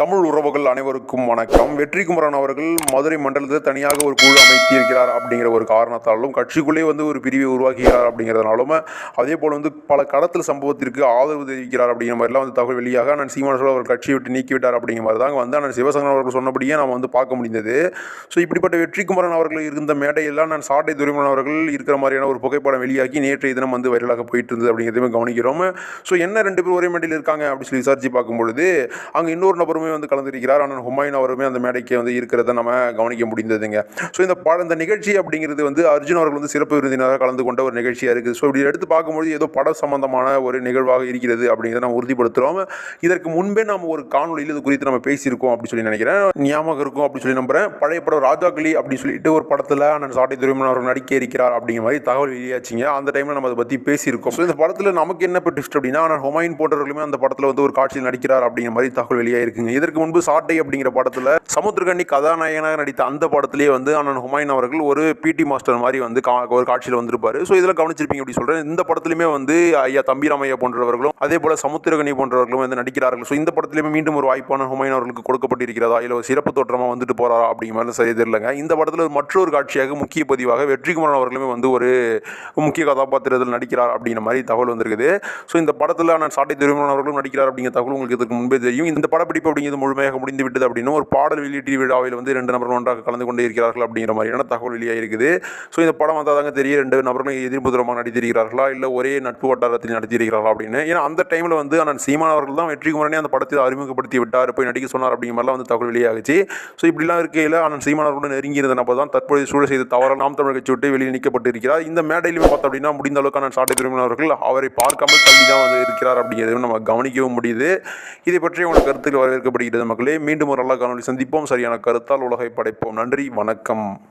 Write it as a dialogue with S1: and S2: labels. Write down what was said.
S1: தமிழ் உறவுகள் அனைவருக்கும் வணக்கம். வெற்றிக்குமரன் அவர்கள் மதுரை மண்டலத்தில் தனியாக ஒரு குழு அமைத்திருக்கிறார் அப்படிங்கிற ஒரு காரணத்தாலும் கட்சிக்குள்ளே வந்து ஒரு பிரிவை உருவாக்குகிறார் அப்படிங்கிறதுனாலும் அதே போல் வந்து பல கடத்தல் சம்பவத்திற்கு ஆதரவு தெரிவிக்கிறார் அப்படிங்கிற மாதிரிலாம் வந்து தகவல் வெளியாக நான் சீமான் அவர் கட்சியை விட்டு நீக்கிவிட்டார் அப்படிங்கிற மாதிரி தான் வந்து நான் சிவசங்கரன் அவர்கள் சொன்னபடியே நாம் வந்து பார்க்க முடிந்தது. ஸோ இப்படிப்பட்ட வெற்றிக்குமரன் அவர்கள் இருந்த மேடையெல்லாம் நான் சாட்டை துரைமுருகன் அவர்கள் இருக்கிற மாதிரியான ஒரு புகைப்படம் வெளியாகி நேற்றைய தினம் வந்து வைரலாக போயிட்டு இருந்தது அப்படிங்கிறதையும் கவனிக்கிறோம். ஸோ என்ன ரெண்டு பேரும் ஒரே மேடையில் இருக்காங்க அப்படின்னு சொல்லி விசாரிச்சு பார்க்கும்பொழுது அங்கே இன்னொரு நபரும் வந்து கலந்துருக்கிறார். ஆனால் ஹுமாயூன் அவருமே அந்த மேடைக்கு வந்து இருக்கிறத நம்ம கவனிக்க முடிந்ததுங்க. ஸோ இந்த பா இந்த நிகழ்ச்சி அப்படிங்கிறது வந்து அர்ஜுன் அவர்கள் வந்து சிறப்பு விருந்தினராக கலந்து கொண்ட ஒரு நிகழ்ச்சியாக இருக்குது. ஸோ இப்படி எடுத்து பார்க்கும்போது ஏதோ பட சம்பந்தமான ஒரு நிகழ்வாக இருக்கிறது அப்படிங்கிறத நம்ம உறுதிப்படுத்துகிறோம் இதற்கு முன்பே நம்ம ஒரு காணொலியில் இது குறித்து நம்ம பேசியிருக்கோம் அப்படின்னு சொல்லி நினைக்கிறேன். ஞாபகம் இருக்கும் அப்படின்னு சொல்லி நம்புறேன். பழைய படம் ராஜாக்களி அப்படின்னு சொல்லிட்டு ஒரு படத்தில் அண்ணன் சாட்டை துரைமன் அவர்கள் நடிக்க இருக்கிறார் அப்படிங்கிற மாதிரி தகவல் வெளியாச்சுங்க. அந்த டைமில் நம்ம அதை பற்றி பேசியிருக்கோம். ஸோ இந்த படத்தில் நமக்கு என்ன ட்விஸ்ட் அப்படின்னா ஆனால் ஹுமாயூன் போன்றவர்களுமே அந்த படத்தில் வந்து ஒரு காட்சியில் நடிக்கிறார் அப்படிங்கிற மாதிரி தகவல் வெளியாக இருக்குங்க இதற்கு முன்பு சாட்டை அப்படிங்கிற படத்தில் சமுத்திரகண்ணி கதாநாயகனாக நடித்த அந்த படத்திலேயே வந்து அண்ணன் ஹுமாயூன் அவர்கள் ஒரு பிடி மாஸ்டர் மாதிரி வந்து கா ஒரு காட்சியில் வந்திருப்பாரு. ஸோ இதில் கவனிச்சிருப்பீங்க அப்படி சொல்கிறேன் இந்த படத்துலையுமே வந்து ஐயா தம்பிராமையா போன்றவர்களும் அதே போல் சமுத்திரகனி போன்றவர்களும் வந்து நடிக்கிறார்கள். ஸோ இந்த படத்துலையுமே மீண்டும் ஒரு வாய்ப்பான ஹுமாயின் அவர்களுக்கு கொடுக்கப்பட்டிருக்கிறதா? இல்லை ஒரு சிறப்பு தோற்றமாக வந்துட்டு போறாரா? அப்படிங்கிற மாதிரி சரி தெரியலங்க. இந்த படத்தில் மற்றொரு காட்சியாக முக்கிய பதிவாக வெற்றிகுமரன் அவர்களுமே வந்து ஒரு முக்கிய கதாபாத்திரத்தில் நடிக்கிறார் அப்படிங்கிற மாதிரி தகவல் வந்திருக்குது. ஸோ இந்த படத்தில் நான் சாட்டை திருமணம் அவர்களும் நடிக்கிறார் அப்படிங்கிற தகவல் உங்களுக்கு இதுக்கு முன்பே தெரியும். இந்த படப்பிடிப்பு அப்படிங்கிறது முழுமையாக முடிந்து விட்டது அப்படின்னு ஒரு பாடல் வெளியீட்டு விழாவில் வந்து ரெண்டு நபர்கள் ஒன்றாக கலந்து கொண்டே இருக்கிறார்கள் அப்படிங்கிற மாதிரியான தகவல் வெளியாக இருக்குது. ஸோ இந்த படம் வந்தால் தாங்க தெரியும். ரெண்டு நபர்களும் எதிர்புதிரமாக நடித்திருக்கிறார்களா இல்லை ஒரே நட்பு வட்டாரத்தில் நடித்திருக்கிறார்களா அப்படின்னு. ஏன்னா அந்த டைமில் வந்து அந்த சீமான் அவர்கள் தான் வெற்றிக்குமரனே அந்த படத்தில் அறிமுகப்படுத்தி விட்டார் போய் நடிக்க சொன்னார் அப்படிங்கிற மாதிரிலாம் வந்து தகவல் வெளியாகுச்சு. ஸோ இப்படிலாம் இருக்கையில் அண்ணன் சீமான் அவர்களுடன் நெருங்கி இருந்த நபர் தான் தற்போது சூழல் செய்த தவறான நாம் தமிழ் கட்சி விட்டு வெளியே நிற்கப்பட்டிருக்கிறார் இந்த மேடையிலுமே பார்த்தோம் அப்படின்னா முடிந்த அளவுக்கு அண்ணன் சாட்டை திருமணம் அவர்கள் அவரை பார்க்காமல் தள்ளி தான் வந்து இருக்கிறார் அப்படிங்கிறது நம்ம கவனிக்கவும் முடியுது. இதை பற்றி உனக்கு கருத்துக்கு வரவேற்க வரவேற்கப்படுகிறது மக்களே. மீண்டும் ஒரு நல்ல காணொலி சந்திப்போம். சரியான கருத்தால் உலகை படைப்போம். நன்றி. வணக்கம்.